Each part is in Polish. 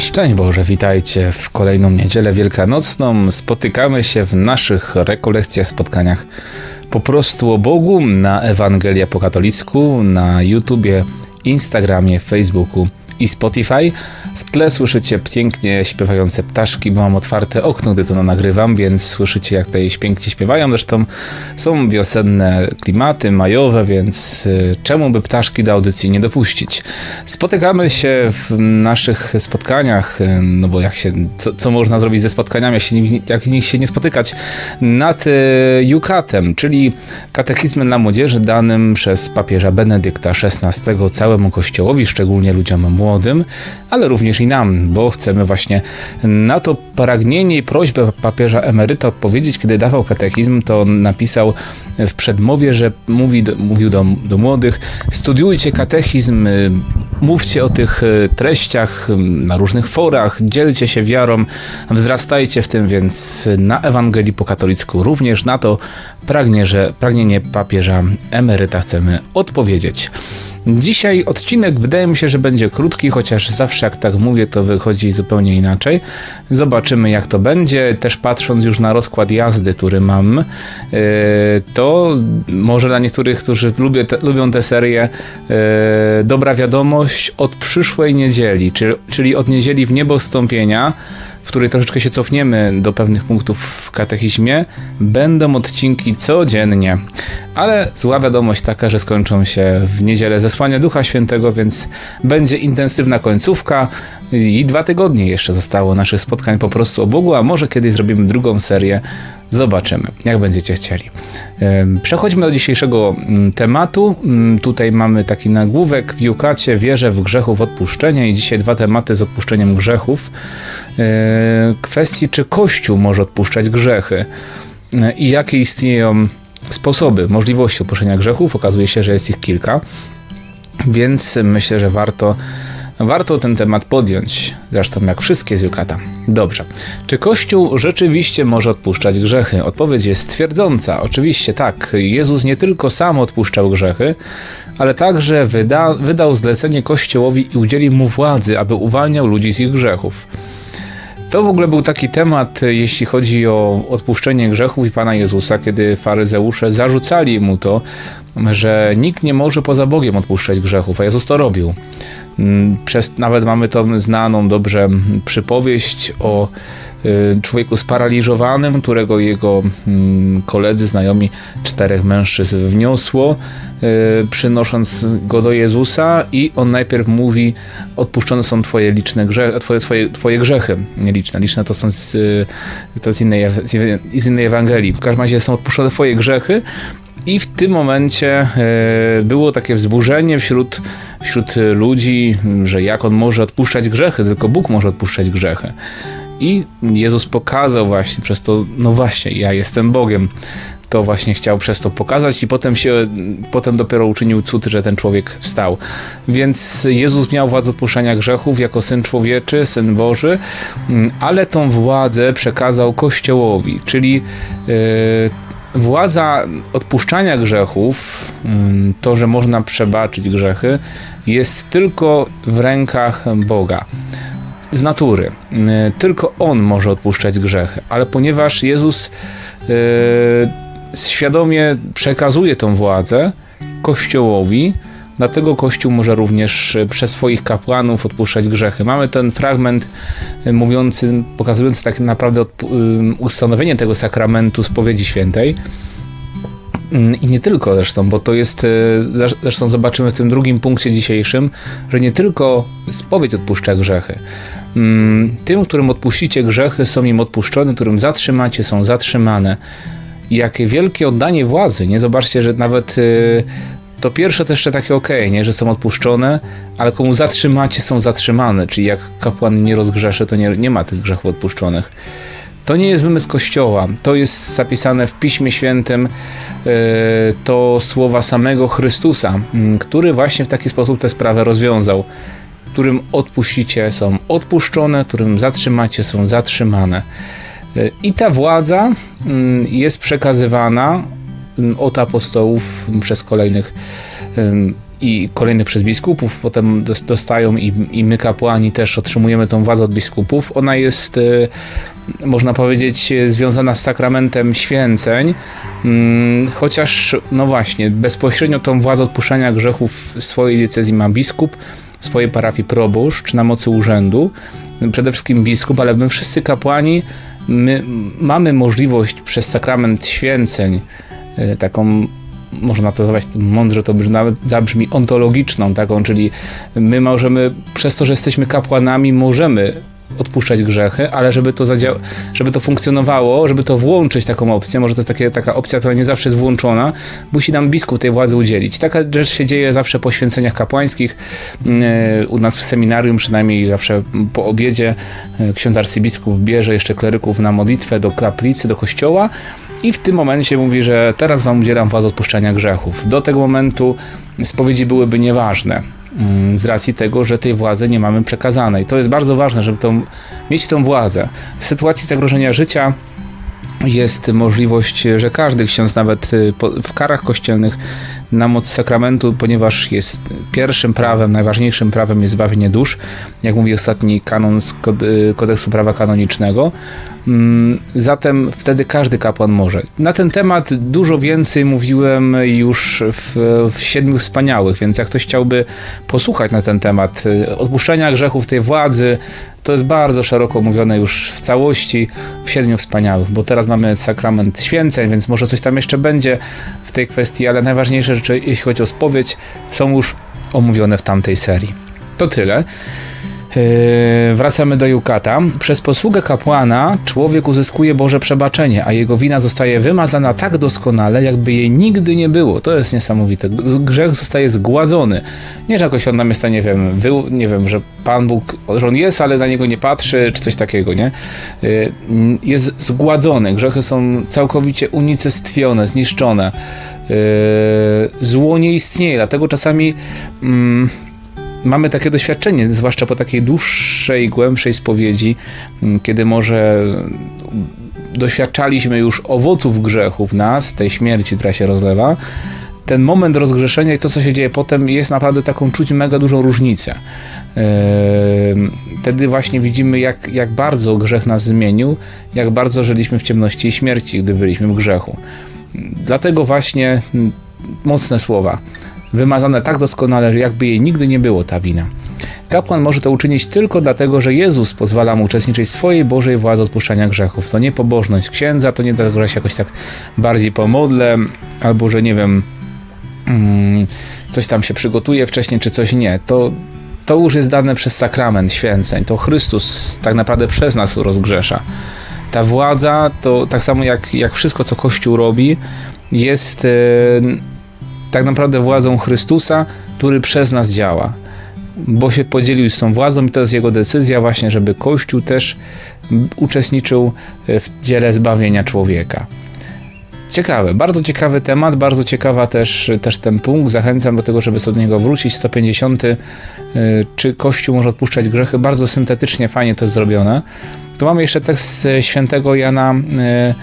Szczęść Boże, witajcie w kolejną niedzielę wielkanocną. Spotykamy się w naszych rekolekcjach, spotkaniach po prostu o Bogu na Ewangelia po katolicku, na YouTubie, Instagramie, Facebooku i Spotify. W tle słyszycie pięknie śpiewające ptaszki, bo mam otwarte okno, gdy to nagrywam, więc słyszycie jak tutaj pięknie śpiewają. Zresztą są wiosenne klimaty, majowe, więc y, czemu by ptaszki do audycji nie dopuścić? Spotykamy się w naszych spotkaniach, y, no bo jak się, co, co można zrobić ze spotkaniami, jak, się, się nie spotykać, nad y, Jukatem, czyli katechizmem dla młodzieży danym przez papieża Benedykta XVI całemu kościołowi, szczególnie ludziom młodym, ale również również i nam, bo chcemy właśnie na to pragnienie i prośbę papieża emeryta odpowiedzieć. Kiedy dawał katechizm, to napisał w przedmowie, że mówi mówił do, do młodych: studiujcie katechizm, y, mówcie o tych y, treściach y, na różnych forach, dzielcie się wiarą, wzrastajcie w tym, więc na Ewangelii po katolicku również na to pragnie, że, pragnienie papieża emeryta chcemy odpowiedzieć. Dzisiaj odcinek wydaje mi się, że będzie krótki, chociaż zawsze jak tak mówię, to wychodzi zupełnie inaczej. Zobaczymy jak to będzie. Też patrząc już na rozkład jazdy, który mam, e, to może dla niektórych, którzy lubię te, lubią tę serię, e, dobra wiadomość od przyszłej niedzieli, czyli, czyli od niedzieli w niebo wstąpienia w której troszeczkę się cofniemy do pewnych punktów w katechizmie, będą odcinki codziennie. Ale zła wiadomość taka, że skończą się w niedzielę zesłania Ducha Świętego, więc będzie intensywna końcówka i dwa tygodnie jeszcze zostało naszych spotkań po prostu o Bogu, a może kiedyś zrobimy drugą serię. Zobaczymy, jak będziecie chcieli. Przechodźmy do dzisiejszego mm, tematu. Mm, tutaj mamy taki nagłówek w Jukacie Wierzę w grzechów odpuszczenia i dzisiaj dwa tematy z odpuszczeniem grzechów. E, kwestii, czy Kościół może odpuszczać grzechy e, i jakie istnieją sposoby, możliwości odpuszczenia grzechów. Okazuje się, że jest ich kilka, więc myślę, że warto warto ten temat podjąć, zresztą jak wszystkie z Jukata. Dobrze. Czy Kościół rzeczywiście może odpuszczać grzechy? Odpowiedź jest twierdząca. Oczywiście tak. Jezus nie tylko sam odpuszczał grzechy, ale także wyda, wydał zlecenie Kościołowi i udzielił mu władzy, aby uwalniał ludzi z ich grzechów. To w ogóle był taki temat, jeśli chodzi o odpuszczenie grzechów i Pana Jezusa, kiedy faryzeusze zarzucali mu to, że nikt nie może poza Bogiem odpuszczać grzechów, a Jezus to robił. Mm, przez, nawet mamy tą znaną dobrze przypowieść o człowieku sparaliżowanym, którego jego mm, koledzy, znajomi czterech mężczyzn wniosło, y, przynosząc go do Jezusa i on najpierw mówi, odpuszczone są twoje liczne grzechy, twoje, twoje, twoje grzechy, nie liczne, liczne to są z, y, to z, innej, z innej Ewangelii, w każdym razie są odpuszczone twoje grzechy i w tym momencie było takie wzburzenie wśród wśród ludzi, że jak on może odpuszczać grzechy, tylko Bóg może odpuszczać grzechy. I Jezus pokazał właśnie przez to, no właśnie, ja jestem Bogiem. To właśnie chciał przez to pokazać i potem się, potem dopiero uczynił cud, że ten człowiek wstał. Więc Jezus miał władzę odpuszczania grzechów jako Syn Człowieczy, Syn Boży, ale tą władzę przekazał Kościołowi, czyli yy, władza odpuszczania grzechów, mm, to, że można przebaczyć grzechy, jest tylko w rękach Boga. Z natury. Mm, tylko On może odpuszczać grzechy, ale ponieważ Jezus yy, świadomie przekazuje tą władzę Kościołowi, Dlatego Kościół może również e, przez swoich kapłanów odpuszczać grzechy. Mamy ten fragment e, mówiący, pokazujący tak naprawdę ustanowienie tego sakramentu spowiedzi świętej. Mm, I nie tylko zresztą, bo to jest, e, zresztą zobaczymy w tym drugim punkcie dzisiejszym, że nie tylko spowiedź odpuszcza grzechy. Mm, tym, którym odpuścicie grzechy, są im odpuszczone, którym zatrzymacie, są zatrzymane. Jakie wielkie oddanie władzy, nie? Zobaczcie, że nawet to pierwsze to jeszcze takie ok, nie, że są odpuszczone, ale komu zatrzymacie, są zatrzymane, czyli jak kapłan nie rozgrzeszy, to nie, nie ma tych grzechów odpuszczonych. To nie jest wymysł Kościoła, to jest zapisane w Piśmie Świętym, yy, to słowa samego Chrystusa, yy, który właśnie w taki sposób tę sprawę rozwiązał. Którym odpuścicie, są odpuszczone, którym zatrzymacie, są zatrzymane. Yy, I ta władza mm, jest przekazywana od apostołów przez kolejnych i kolejnych przez biskupów, potem dostają i, i my kapłani też otrzymujemy tą władzę od biskupów. Ona jest, e, można powiedzieć, związana z sakramentem święceń, mm, chociaż, no właśnie, bezpośrednio tą władzę odpuszczania grzechów swojej decyzji ma biskup, swojej parafii proboszcz na mocy urzędu, przede wszystkim biskup, ale my wszyscy kapłani my mamy możliwość przez sakrament święceń, e, taką można to nazwać mądrze, to zabrzmi ontologiczną taką, czyli my możemy, przez to, że jesteśmy kapłanami, możemy odpuszczać grzechy, ale żeby to, zadział- żeby to funkcjonowało, żeby to włączyć taką opcję, może to jest takie, taka opcja, która nie zawsze jest włączona, musi nam biskup tej władzy udzielić. Taka rzecz się dzieje zawsze po święceniach kapłańskich, yy, u nas w seminarium przynajmniej zawsze po obiedzie yy, ksiądz arcybiskup bierze jeszcze kleryków na modlitwę do kaplicy, do kościoła i w tym momencie mówi, że teraz wam udzielam władzy odpuszczania grzechów. Do tego momentu spowiedzi byłyby nieważne z racji tego, że tej władzy nie mamy przekazanej. To jest bardzo ważne, żeby tą, mieć tą władzę. W sytuacji zagrożenia życia jest możliwość, że każdy ksiądz, nawet y, w karach kościelnych, na moc sakramentu, ponieważ jest pierwszym prawem, najważniejszym prawem jest zbawienie dusz, jak mówi ostatni kanon z y, kodeksu prawa kanonicznego. Mm, zatem wtedy każdy kapłan może. Na ten temat dużo więcej mówiłem już w, w Siedmiu Wspaniałych, więc jak ktoś chciałby posłuchać na ten temat y, odpuszczenia grzechów tej władzy, to jest bardzo szeroko mówione już w całości w Siedmiu Wspaniałych, bo teraz mamy sakrament święceń, więc może coś tam jeszcze będzie w tej kwestii, ale najważniejsze rzeczy, jeśli chodzi o spowiedź, są już omówione w tamtej serii. To tyle. Yy, wracamy do Jukata. Przez posługę kapłana człowiek uzyskuje Boże przebaczenie, a jego wina zostaje wymazana tak doskonale, jakby jej nigdy nie było. To jest niesamowite. Grzech zostaje zgładzony. Nie, że jakoś on nam jest, nie wiem, wy, nie wiem, że Pan Bóg, że on jest, ale na niego nie patrzy, czy coś takiego, nie? Yy, jest zgładzony. Grzechy są całkowicie unicestwione, zniszczone. Yy, zło nie istnieje, dlatego czasami. Mm, mamy takie doświadczenie, zwłaszcza po takiej dłuższej, głębszej spowiedzi, mm, kiedy może doświadczaliśmy już owoców grzechu w nas, tej śmierci, która się rozlewa, ten moment rozgrzeszenia i to, co się dzieje potem, jest naprawdę taką czuć mega dużą różnicę. Wtedy właśnie widzimy, jak, jak bardzo grzech nas zmienił, jak bardzo żyliśmy w ciemności i śmierci, gdy byliśmy w grzechu. Dlatego właśnie mm, mocne słowa wymazane tak doskonale, że jakby jej nigdy nie było ta wina. Kapłan może to uczynić tylko dlatego, że Jezus pozwala mu uczestniczyć w swojej Bożej władzy odpuszczania grzechów. To nie pobożność księdza, to nie dlatego, że się jakoś tak bardziej pomodlę, albo że nie wiem, mm, coś tam się przygotuje wcześniej, czy coś nie. To, to już jest dane przez sakrament święceń. To Chrystus tak naprawdę przez nas rozgrzesza. Ta władza, to tak samo jak, jak wszystko, co Kościół robi, jest. Yy, tak naprawdę władzą Chrystusa, który przez nas działa. Bo się podzielił z tą władzą i to jest jego decyzja właśnie, żeby Kościół też uczestniczył w dziele zbawienia człowieka. Ciekawe, bardzo ciekawy temat, bardzo ciekawa też, też ten punkt. Zachęcam do tego, żeby sobie do niego wrócić. 150. Y, czy Kościół może odpuszczać grzechy? Bardzo syntetycznie, fajnie to jest zrobione. Tu mamy jeszcze tekst świętego Jana y,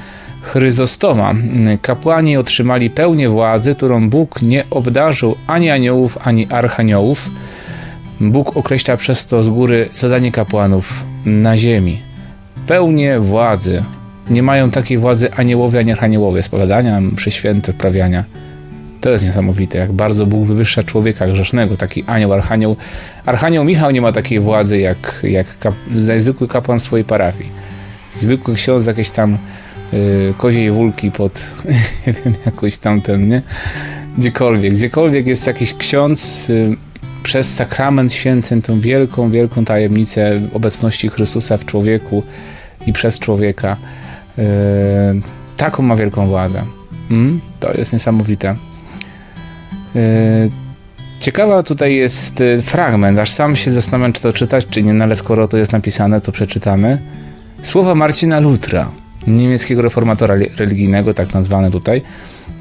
Chryzostoma. Kapłani otrzymali pełnię władzy, którą Bóg nie obdarzył ani aniołów, ani archaniołów. Bóg określa przez to z góry zadanie kapłanów na ziemi. Pełnię władzy. Nie mają takiej władzy aniołowie ani archaniołowie spowiadania, przy święte wprawiania. To jest niesamowite, jak bardzo Bóg wywyższa człowieka grzesznego, taki anioł, archanioł. Archanioł Michał nie ma takiej władzy jak, jak kap, zwykły kapłan swojej parafii. Zwykły ksiądz jakieś tam koziej wulki pod, nie wiem, jakoś tamten, nie? Gdziekolwiek, gdziekolwiek jest jakiś ksiądz yy, przez sakrament święceń, tą wielką, wielką tajemnicę obecności Chrystusa w człowieku i przez człowieka. Yy, taką ma wielką władzę. Mm? To jest niesamowite. Ciekawa tutaj jest y, fragment, aż sam się zastanawiam, czy to czytać, czy nie, no ale skoro to jest napisane, to przeczytamy. Słowa Marcina Lutra niemieckiego reformatora religijnego, tak nazwane tutaj.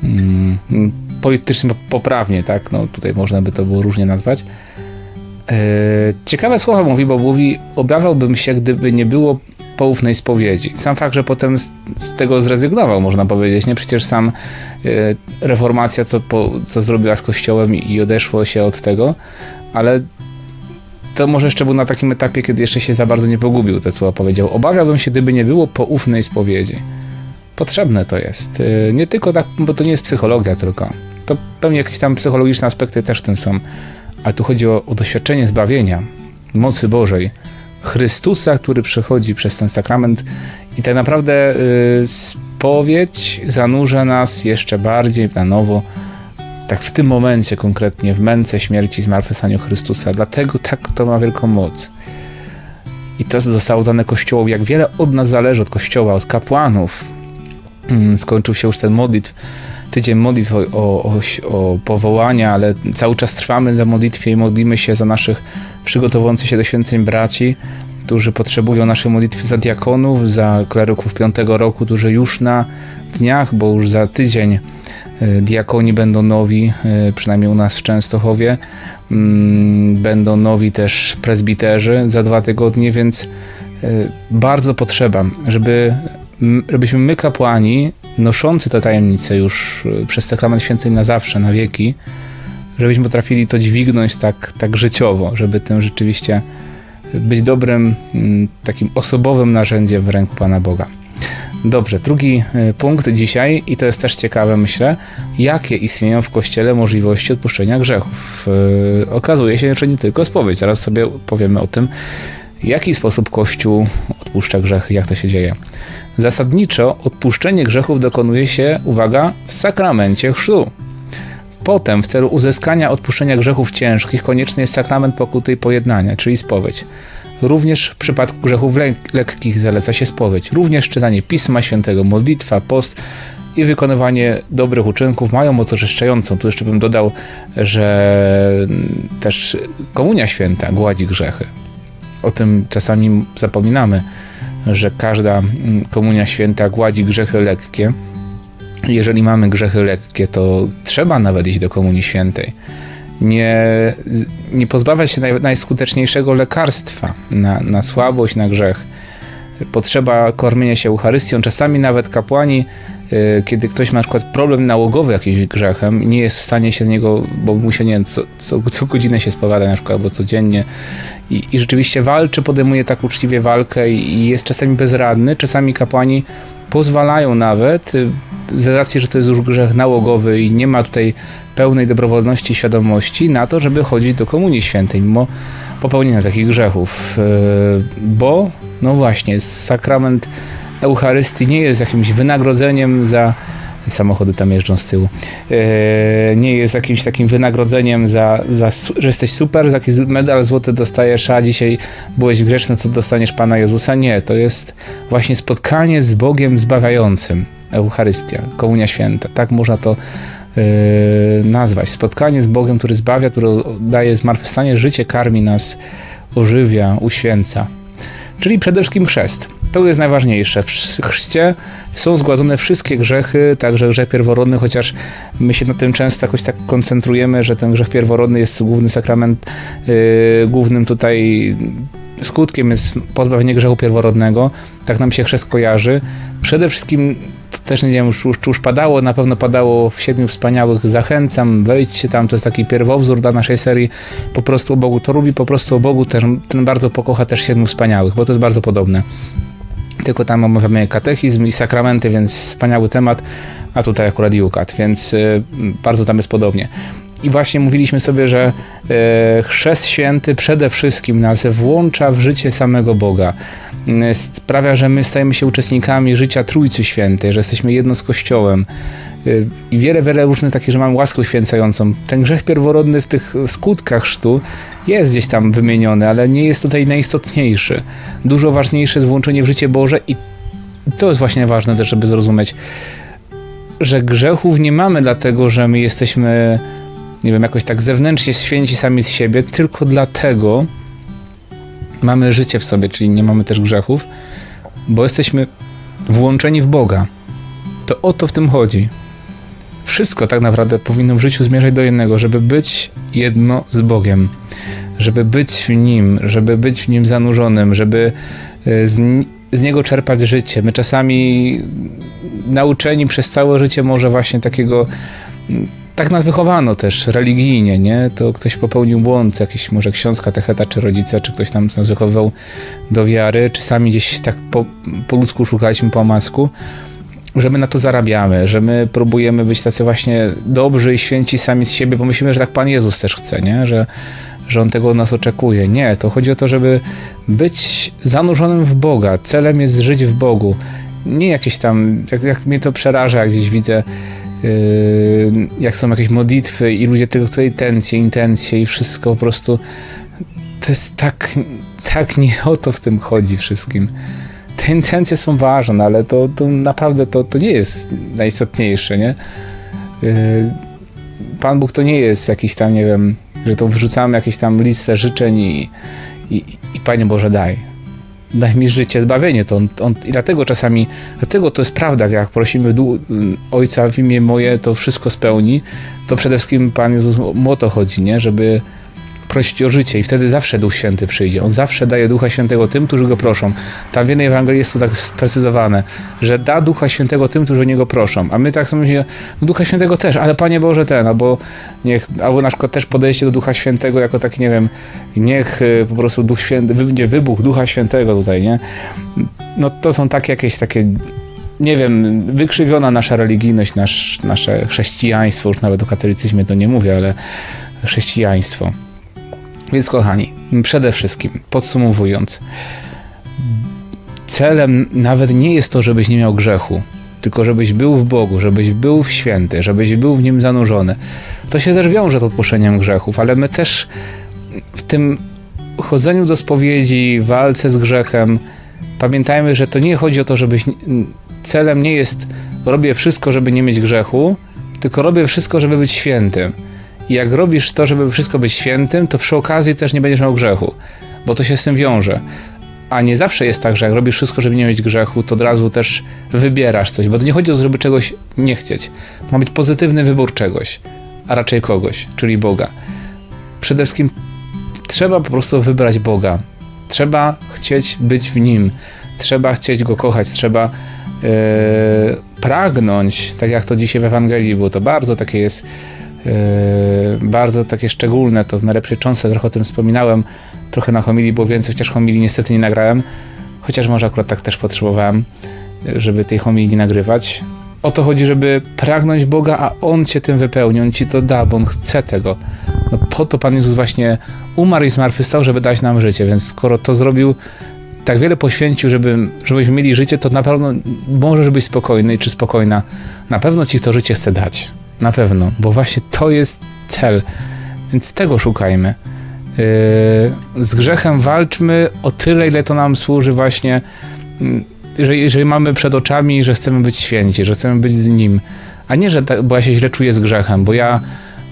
Mm, politycznie poprawnie, tak? No tutaj można by to było różnie nazwać. E, ciekawe słowa mówi, bo mówi, obawiałbym się, gdyby nie było poufnej spowiedzi. Sam fakt, że potem z, z tego zrezygnował, można powiedzieć, nie? Przecież sam y, reformacja, co, po, co zrobiła z kościołem i, i odeszło się od tego, ale to może jeszcze był na takim etapie, kiedy jeszcze się za bardzo nie pogubił, te słowa powiedział. Obawiałbym się, gdyby nie było poufnej spowiedzi. Potrzebne to jest. Y, nie tylko tak, bo to nie jest psychologia tylko. To pewnie jakieś tam psychologiczne aspekty też w tym są. Ale tu chodzi o, o doświadczenie zbawienia, mocy Bożej, Chrystusa, który przychodzi przez ten sakrament i tak naprawdę y, spowiedź zanurza nas jeszcze bardziej na nowo tak w tym momencie konkretnie, w męce śmierci, zmartwychwstaniu Chrystusa. Dlatego tak to ma wielką moc. I to zostało dane Kościołowi. Jak wiele od nas zależy, od Kościoła, od kapłanów. Mm, skończył się już ten modlitw, tydzień modlitw o, o, o, powołania, ale cały czas trwamy na modlitwie i modlimy się za naszych przygotowujących się do święceń braci, którzy potrzebują naszej modlitwy za diakonów, za kleryków piątego roku, którzy już na dniach, bo już za tydzień E, diakoni będą nowi, e, przynajmniej u nas w Częstochowie. Mm, będą nowi też prezbiterzy za dwa tygodnie, więc e, bardzo potrzeba, żeby, żebyśmy my kapłani, noszący te tajemnice już przez sakrament święceń na zawsze, na wieki, żebyśmy potrafili to dźwignąć tak, tak życiowo, żeby tym rzeczywiście być dobrym, mm, takim osobowym narzędziem w ręku Pana Boga. Dobrze, drugi e, punkt dzisiaj, i to jest też ciekawe, myślę, jakie istnieją w Kościele możliwości odpuszczenia grzechów. Yy, okazuje się, że nie tylko spowiedź. Zaraz sobie powiemy o tym, w jaki sposób Kościół odpuszcza grzechy, jak to się dzieje. Zasadniczo odpuszczenie grzechów dokonuje się, uwaga, w sakramencie chrztu. Potem, w celu uzyskania odpuszczenia grzechów ciężkich, konieczny jest sakrament pokuty i pojednania, czyli spowiedź. Również w przypadku grzechów lekkich zaleca się spowiedź. Również czytanie Pisma Świętego, modlitwa, post i wykonywanie dobrych uczynków mają moc oczyszczającą. Tu jeszcze bym dodał, że też Komunia Święta gładzi grzechy. O tym czasami zapominamy, że każda mm, Komunia Święta gładzi grzechy lekkie. Jeżeli mamy grzechy lekkie, to trzeba nawet iść do Komunii Świętej nie, nie pozbawiać się naj, najskuteczniejszego lekarstwa na, na słabość, na grzech. Potrzeba kormienia się Eucharystią. Czasami nawet kapłani, y, kiedy ktoś ma na przykład problem nałogowy jakimś grzechem, nie jest w stanie się z niego, bo mu się nie wiem, co, co, co godzinę się spowiada na przykład, albo codziennie i, i rzeczywiście walczy, podejmuje tak uczciwie walkę i, i jest czasami bezradny. Czasami kapłani pozwalają nawet, y, z racji, że to jest już grzech nałogowy i nie ma tutaj pełnej dobrowolności świadomości na to, żeby chodzić do Komunii Świętej, mimo popełnienia takich grzechów. E, bo, no właśnie, sakrament Eucharystii nie jest jakimś wynagrodzeniem za samochody tam jeżdżą z tyłu. E, nie jest jakimś takim wynagrodzeniem za, za że jesteś super, taki medal złoty dostajesz, a dzisiaj byłeś grzeczny, co dostaniesz Pana Jezusa. Nie, to jest właśnie spotkanie z Bogiem zbawiającym. Eucharystia, Komunia Święta. Tak można to Yy, nazwać. Spotkanie z Bogiem, który zbawia, który daje zmartwychwstanie, życie karmi nas, ożywia, uświęca. Czyli przede wszystkim chrzest. To jest najważniejsze. W chrzcie są zgładzone wszystkie grzechy, także grzech pierworodny, chociaż my się na tym często jakoś tak koncentrujemy, że ten grzech pierworodny jest główny sakrament, yy, głównym tutaj skutkiem jest pozbawienie grzechu pierworodnego. Tak nam się chrzest kojarzy. Przede wszystkim to też nie wiem, już, już padało, na pewno padało w Siedmiu Wspaniałych, zachęcam, wejdźcie tam, to jest taki pierwowzór dla naszej serii, po prostu o Bogu, to lubi po prostu o Bogu, ten bardzo pokocha też Siedmiu Wspaniałych, bo to jest bardzo podobne. Tylko tam omawiamy katechizm i sakramenty, więc wspaniały temat, a tutaj akurat Jukat, więc y, bardzo tam jest podobnie. I właśnie mówiliśmy sobie, że e, chrzest święty przede wszystkim nas włącza w życie samego Boga. E, sprawia, że my stajemy się uczestnikami życia Trójcy Świętej, że jesteśmy jedno z Kościołem. I wiele, wiele różnych takich, że mamy łaskę święcającą. Ten grzech pierworodny w tych skutkach chrztu jest gdzieś tam wymieniony, ale nie jest tutaj najistotniejszy. Dużo ważniejsze jest włączenie w życie Boże i to jest właśnie ważne też, żeby zrozumieć, że grzechów nie mamy dlatego, że my jesteśmy nie wiem, jakoś tak zewnętrznie święci sami z siebie, tylko dlatego mamy życie w sobie, czyli nie mamy też grzechów, bo jesteśmy włączeni w Boga. To o to w tym chodzi. Wszystko tak naprawdę powinno w życiu zmierzać do jednego, żeby być jedno z Bogiem, żeby być w Nim, żeby być w Nim zanurzonym, żeby e, z, z niego czerpać życie. My czasami nauczeni przez całe życie może właśnie takiego tak nas wychowano też religijnie, nie? To ktoś popełnił błąd, jakiś może ksiądz, katecheta, czy rodzice, czy ktoś tam nas wychowywał do wiary, czy sami gdzieś tak po, po ludzku szukaliśmy po masku, że my na to zarabiamy, że my próbujemy być tacy właśnie dobrzy i święci sami z siebie, bo myślimy, że tak Pan Jezus też chce, nie? Że, że On tego od nas oczekuje. Nie, to chodzi o to, żeby być zanurzonym w Boga. Celem jest żyć w Bogu. Nie jakieś tam, jak, jak mnie to przeraża, jak gdzieś widzę Yy, jak są jakieś modlitwy i ludzie tylko tutaj intencje, intencje i wszystko po prostu to jest tak, tak nie o to w tym chodzi wszystkim. Te intencje są ważne, ale to, to naprawdę to, to nie jest najistotniejsze, nie? Yy, Pan Bóg to nie jest jakiś tam, nie wiem, że to wrzucamy jakieś tam listę życzeń i, i, i Panie Boże daj daj mi życie, zbawienie. To on, on, I dlatego czasami, dlatego to jest prawda, jak prosimy Ojca w imię moje, to wszystko spełni, to przede wszystkim Pan Jezus o to chodzi, nie? żeby prosić o życie i wtedy zawsze Duch Święty przyjdzie. On zawsze daje Ducha Świętego tym, którzy Go proszą. Tam w jednej Ewangelii jest to tak sprecyzowane, że da Ducha Świętego tym, którzy o Niego proszą. A my tak sobie myślimy, Ducha Świętego też, ale Panie Boże ten, albo niech, albo na przykład też podejście do Ducha Świętego jako taki, nie wiem, niech y, po prostu Duch Święty, będzie wybuch Ducha Świętego tutaj, nie? No to są takie jakieś takie nie wiem, wykrzywiona nasza religijność, nasz, nasze chrześcijaństwo, już nawet o katolicyzmie to nie mówię, ale chrześcijaństwo. Więc kochani, przede wszystkim podsumowując, celem nawet nie jest to, żebyś nie miał grzechu, tylko żebyś był w Bogu, żebyś był w święty, żebyś był w nim zanurzony. To się też wiąże z odpuszczeniem grzechów, ale my też w tym chodzeniu do spowiedzi, walce z grzechem, pamiętajmy, że to nie chodzi o to, żebyś. Celem nie jest robię wszystko, żeby nie mieć grzechu, tylko robię wszystko, żeby być świętym. Jak robisz to, żeby wszystko być świętym, to przy okazji też nie będziesz miał grzechu, bo to się z tym wiąże. A nie zawsze jest tak, że jak robisz wszystko, żeby nie mieć grzechu, to od razu też wybierasz coś, bo to nie chodzi o to, żeby czegoś nie chcieć. To ma być pozytywny wybór czegoś, a raczej kogoś, czyli Boga. Przede wszystkim trzeba po prostu wybrać Boga. Trzeba chcieć być w Nim. Trzeba chcieć Go kochać. Trzeba yy, pragnąć, tak jak to dzisiaj w Ewangelii było. To bardzo takie jest bardzo takie szczególne, to w najlepszej cząstce, trochę o tym wspominałem, trochę na homilii było więcej, chociaż homilii niestety nie nagrałem, chociaż może akurat tak też potrzebowałem, żeby tej homilii nie nagrywać. O to chodzi, żeby pragnąć Boga, a On cię tym wypełni, On ci to da, bo On chce tego. No po to Pan Jezus właśnie umarł i zmartwychwstał, żeby dać nam życie, więc skoro to zrobił, tak wiele poświęcił, żeby, żebyśmy mieli życie, to na pewno możesz być spokojny czy spokojna. Na pewno ci to życie chce dać. Na pewno, bo właśnie to jest cel. Więc tego szukajmy. Yy, z grzechem walczmy o tyle, ile to nam służy właśnie, że mm, jeżeli mamy przed oczami, że chcemy być święci, że chcemy być z Nim, a nie, że ta, bo ja się źle czuję z grzechem, bo ja,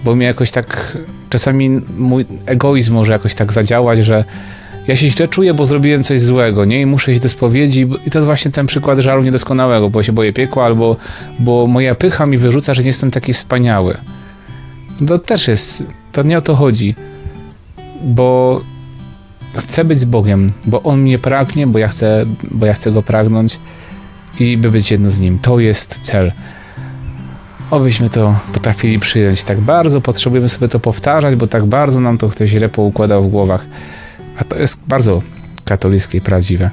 bo mnie jakoś tak, czasami mój egoizm może jakoś tak zadziałać, że ja się źle czuję, bo zrobiłem coś złego, nie? I muszę iść do spowiedzi. I to jest właśnie ten przykład żalu niedoskonałego, bo się boję piekła, albo bo moja pycha mi wyrzuca, że nie jestem taki wspaniały. To też jest, to nie o to chodzi. Bo chcę być z Bogiem, bo On mnie pragnie, bo ja chcę, bo ja chcę Go pragnąć i by być jedno z Nim. To jest cel. Obyśmy to potrafili przyjąć. Tak bardzo potrzebujemy sobie to powtarzać, bo tak bardzo nam to ktoś źle poukładał w głowach. A to jest bardzo katolickie i prawdziwe.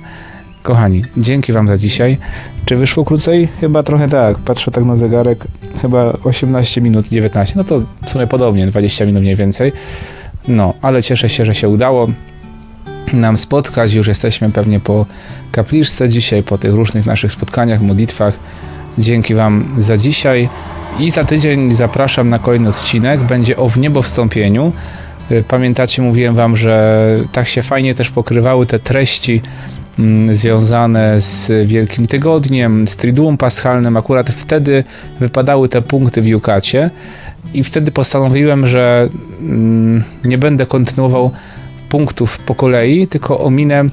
Kochani, dzięki Wam za dzisiaj. Czy wyszło krócej? Chyba trochę tak. Patrzę tak na zegarek. Chyba 18 minut, 19. No to w sumie podobnie, 20 minut mniej więcej. No, ale cieszę się, że się udało nam spotkać. Już jesteśmy pewnie po kapliczce dzisiaj, po tych różnych naszych spotkaniach, modlitwach. Dzięki Wam za dzisiaj. I za tydzień zapraszam na kolejny odcinek. Będzie o wniebowstąpieniu. Y, pamiętacie, mówiłem wam, że tak się fajnie też pokrywały te treści mm, związane z Wielkim Tygodniem, z Triduum Paschalnym. Akurat wtedy wypadały te punkty w Jukacie i wtedy postanowiłem, że mm, nie będę kontynuował punktów po kolei, tylko ominę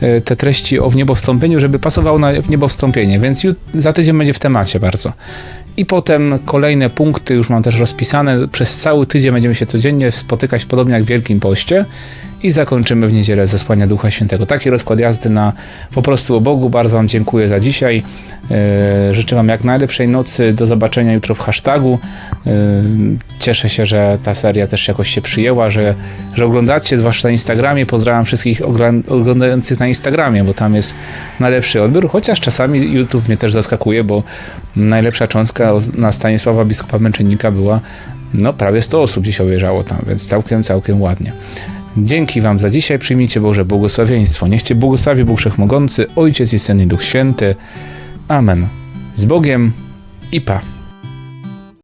e, te treści o wniebowstąpieniu, żeby pasowało na wniebowstąpienie, więc za tydzień będzie w temacie bardzo. I potem kolejne punkty już mam też rozpisane. Przez cały tydzień będziemy się codziennie spotykać, podobnie jak w Wielkim Poście. I zakończymy w niedzielę zesłania Ducha Świętego. Taki rozkład jazdy na po prostu o Bogu. Bardzo Wam dziękuję za dzisiaj. E, Życzę Wam jak najlepszej nocy. Do zobaczenia jutro w hashtagu. E, Cieszę się, że ta seria też jakoś się przyjęła, że, że oglądacie, zwłaszcza na Instagramie. Pozdrawiam wszystkich oglądających na Instagramie, bo tam jest najlepszy odbiór. Chociaż czasami YouTube mnie też zaskakuje, bo najlepsza cząstka na Stanisława Biskupa Męczennika była no prawie 100 osób gdzieś obejrzało tam, więc całkiem, całkiem ładnie. Dzięki Wam za dzisiaj. Przyjmijcie Boże błogosławieństwo. Niech Cię błogosławi Bóg Wszechmogący, Ojciec i Syn i Duch Święty. Amen. Z Bogiem i Pa.